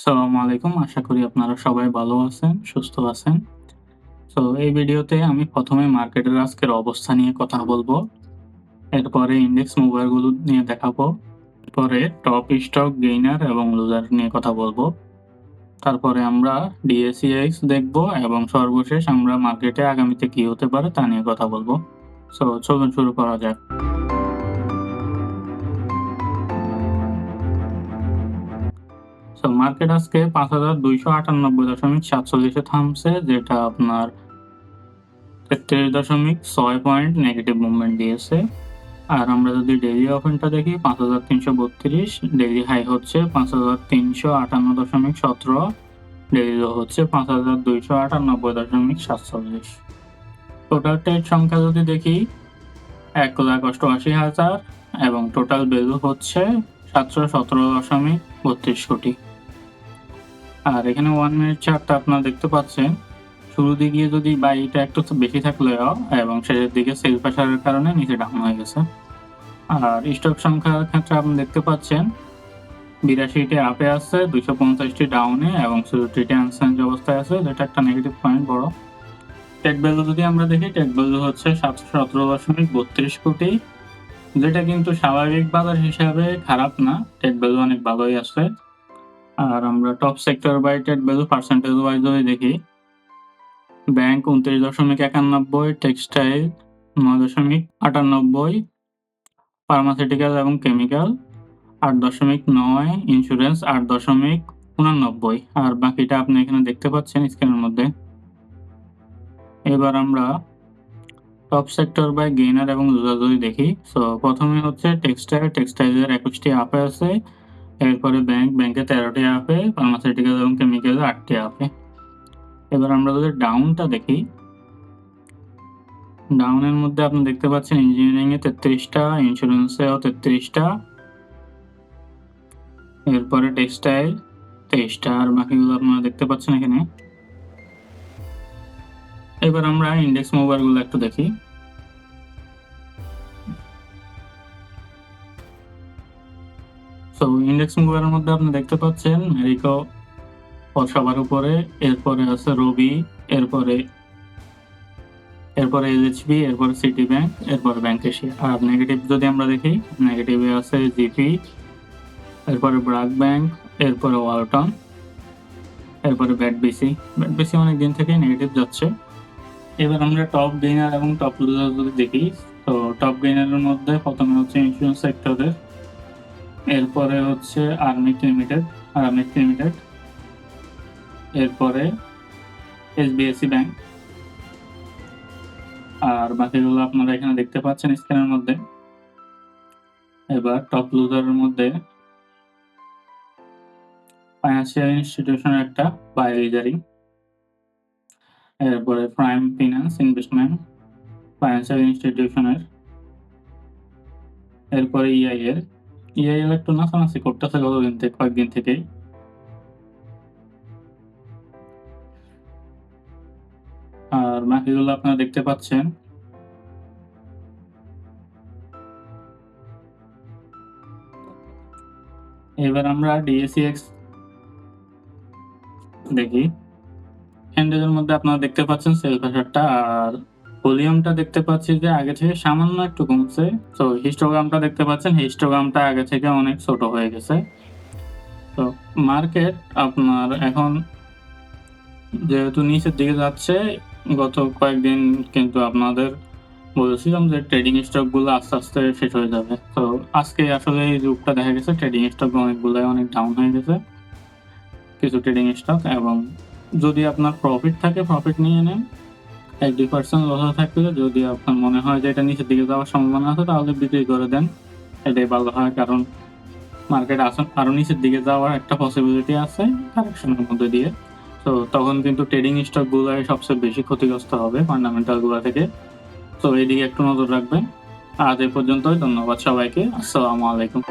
আসসালামু আলাইকুম। আশা করি আপনারা সবাই ভালো আছেন, সুস্থ আছেন। সো এই ভিডিওতে আমি ১ম এ মার্কেটের আজকের অবস্থা নিয়ে কথা বলব। এরপরে ইন্ডেক্স মুভারগুলো নিয়ে দেখাবো। এরপরে টপ স্টক, গেইনার এবং লুজার নিয়ে কথা বলব। তারপরে আমরা DACX দেখব এবং সর্বশেষ আমরা মার্কেটে আগামীতে কি হতে পারে তা নিয়ে কথা বলব। সো চলুন শুরু করা যাক। সো মার্কেট আজকে ৫,২৯৮.৪৭ এ থামছে যেটা আপনার ৩৩.৬ পয়েন্ট নেগেটিভ মুভমেন্ট দিয়েছে। আর আমরা যদি ডেইলি ওপেনটা দেখি ৫,৩৩২ ডেইলি হাই হচ্ছে ৫,৩৫৮.১৭ ডেইলি লো হচ্ছে ৫,২৯৮.৪৭ টোটাল ট্রেড সংখ্যা যদি দেখি ১,৮৮,০০০ এবং টোটাল ভ্যালু হচ্ছে ৭১৭.৩২ কোটি। আর এখানে ওয়ান মিনিট চার্টটা আপনারা দেখতে পাচ্ছেন। শুরুর দিকে যদি বাইটা একটু বেশি থাকলেও এবং শেষের দিকে সেল প্রেশারের কারণে নিচে ডাউন হয়ে গেছে। আর স্টক সংখ্যার ক্ষেত্রে আপনি দেখতে পাচ্ছেন বিরাশিটি আপে আছে, দুইশো পঞ্চাশটি ডাউনে এবং ৬৪ টি অবস্থায় আছে যেটা একটা নেগেটিভ পয়েন্ট বড়। টেক ভ্যালু যদি আমরা দেখি টেক ভ্যালু হচ্ছে ৭১৭.৩২ কোটি যেটা কিন্তু স্বাভাবিক বাজার হিসাবে খারাপ না। টেক ভ্যালু অনেক ভালোই আছে। আর আমরা top sector by take value percentage wise যদি দেখি ব্যাংক ২৯.৯১, টেক্সটাইল ৯.৯৮, ফার্মাসিউটিক্যাল এবং কেমিক্যাল ৮.৯, ইন্স্যুরেন্স ৮.৮৯ আর বাকিটা আপনি এখানে দেখতে পাচ্ছেন স্ক্রিনের মধ্যে। এবার আমরা টপ সেক্টর বাই গেইনার এবং লুজার যদি দেখি সো প্রথমে হচ্ছে টেক্সটাইল, টেক্সটাইলের ২১ টি আপে আছে। এরপরে ব্যাংক, ব্যাংকে ১৩ টি আপে, ফার্মাসিউটিক্যাল এবং কেমিক্যালে ৮ টি আপে। এবার আমরা যদি ডাউনটা দেখি ডাউনের মধ্যে আপনি দেখতে পাচ্ছেন ইঞ্জিনিয়ারিং এ ৩৩ ইন্স্যুরেন্সেও তেত্রিশটা এরপরে টেক্সটাইল তেইশটা আর বাকিগুলো আপনারা দেখতে পাচ্ছেন এখানে। এবার আমরা ইন্ডেক্স মুভারগুলো একটু দেখি। সো ইন্ডেক্স মুভারের মধ্যে আপনি দেখতে পাচ্ছেন মেরিকো সবার উপরে, এরপরে আছে রবি, এরপরে এরপরে এলএচবি, এরপরে সিটি ব্যাংক, এরপরে ব্যাংক এশিয়া। আর নেগেটিভ যদি আমরা দেখি নেগেটিভে আছে জিপি, এরপরে ব্রাক ব্যাংক, এরপরে ওয়ালটন, এরপরে ব্যাটবিসি। ব্যাটবিসি অনেক দিন থেকেই নেগেটিভ যাচ্ছে। এবার আমরা টপ গেইনার এবং টপ লুজার যদি দেখি তো টপ গেইনারের মধ্যে প্রথমে হচ্ছে ইন্স্যুরেন্স সেক্টরের এরপরে হচ্ছে আর্মিক লিমিটেড আর্মিক লিমিটেড এরপরে এসবিএসসি ব্যাংক। আর বাকিগুলো আপনারা এখানে দেখতে পাচ্ছেন স্ক্রিনের মধ্যে। এবার টপ লুজারের মধ্যে ফাইন্যান্সিয়াল ইনস্টিটিউশনের একটা বাই লিজারিং এরপরে প্রাইম ফিনান্স ইনভেস্টমেন্ট ফাইন্যান্সিয়াল ইনস্টিটিউশনের এরপরে ইআই এর ইআইএল একটু নাচানাচি করতেছে গতদিন থেকে কয়েকদিন থেকেই আর বাকিগুলো আপনারা দেখতে পাচ্ছেন এবার আমরা ডিএসিএক্স দেখি ক্যান্ডেলের মধ্যে আপনারা দেখতে পাচ্ছেন সেল প্রেশারটা আর ভলিউমটা দেখতে পাচ্ছি যে আগে থেকে সামান্য একটু কমছে। তো হিস্টোগ্রামটা দেখতে পাচ্ছেন হিস্টোগ্রামটা আগে থেকে অনেক ছোট হয়ে গেছে। তো মার্কেট আপনার এখন যেহেতু নিচের দিকে যাচ্ছে, গত কয়েকদিন কিন্তু আপনাদের বলেছিলাম যে ট্রেডিং স্টকগুলো আস্তে আস্তে শেষ হয়ে যাবে। তো আজকে আসলে এই রূপটা দেখা গেছে ট্রেডিং স্টক অনেকগুলোই অনেক ডাউন হয়ে গেছে। কিছু ট্রেডিং স্টক এবং যদি আপনার প্রফিট থাকে প্রফিট নিয়ে নেন। এক দুই পার্সেন্ট লস থাকলে যদি আপনার মনে হয় যে এটা নিচের দিকে যাওয়ার সম্ভাবনা আছে, তাহলে বিক্রি করে দেন। এটাই ভালো হয়, কারণ মার্কেট আসন আরও নিচের দিকে যাওয়ার একটা পসিবিলিটি আছে কারেকশনের মধ্যে দিয়ে। তো তখন কিন্তু ট্রেডিং স্টকগুলোই সবচেয়ে বেশি ক্ষতিগ্রস্ত হবে ফান্ডামেন্টালগুলো থেকে। তো এইদিকে একটু নজর রাখবেন। আজ এ পর্যন্তই, ধন্যবাদ সবাইকে। আসসালামু আলাইকুম।